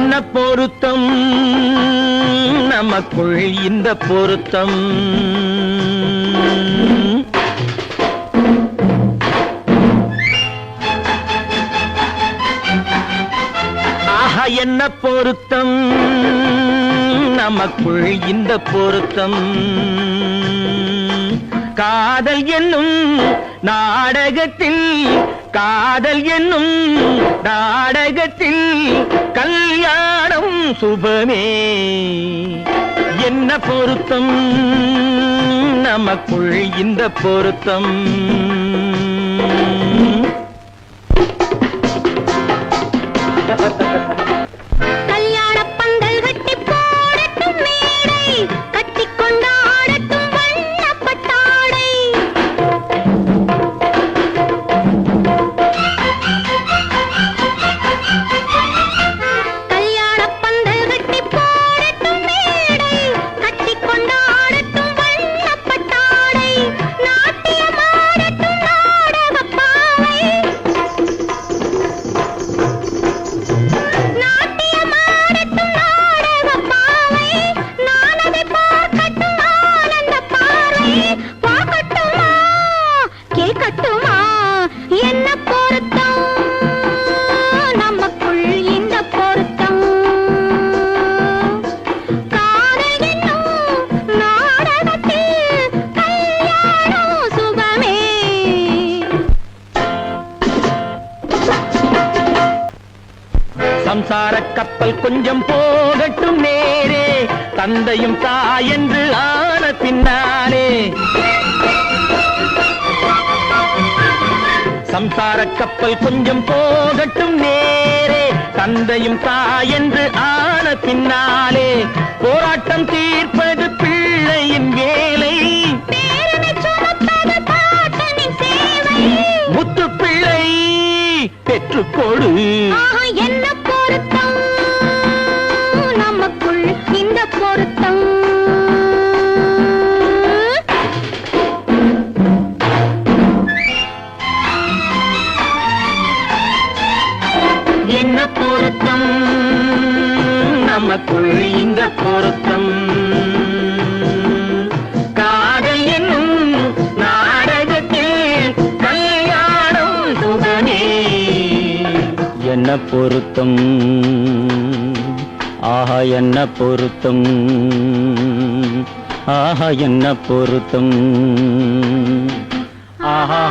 என்ன பொருத்தம்? நமக்குள் இந்த பொருத்தம். ஆஹா என்ன பொருத்தம்? நமக்குள் இந்த பொருத்தம். காதல் என்னும் நாடகத்தில் காதல் என்னும் நாடகத்தில் கல்யாணம் சுபமே. என்ன பொருத்தம்? நமக்குள் இந்த பொருத்தம். சம்சார கப்பல் கொஞ்சம் போகட்டும் நேரே. தந்தையும் தாயென்று ஆன பின்னாலே. சம்சார கப்பல் கொஞ்சம் போகட்டும் நேரே. தந்தையும் தாயென்று ஆன பின்னாலே. போராட்டம் தீர்ப்பது பிள்ளையின் வேலை. முத்து பிள்ளை பெற்றுக்கொடு என்ன பொருத்தம். நமக்குள் இந்த பொருத்தம். என்ன பொருத்தம்? நமக்குள் இந்த பொருத்தம். என்ன பொருத்தம்? ஆஹா என்ன பொருத்தம்? ஆஹா என்ன பொருத்தம்? ஆஹா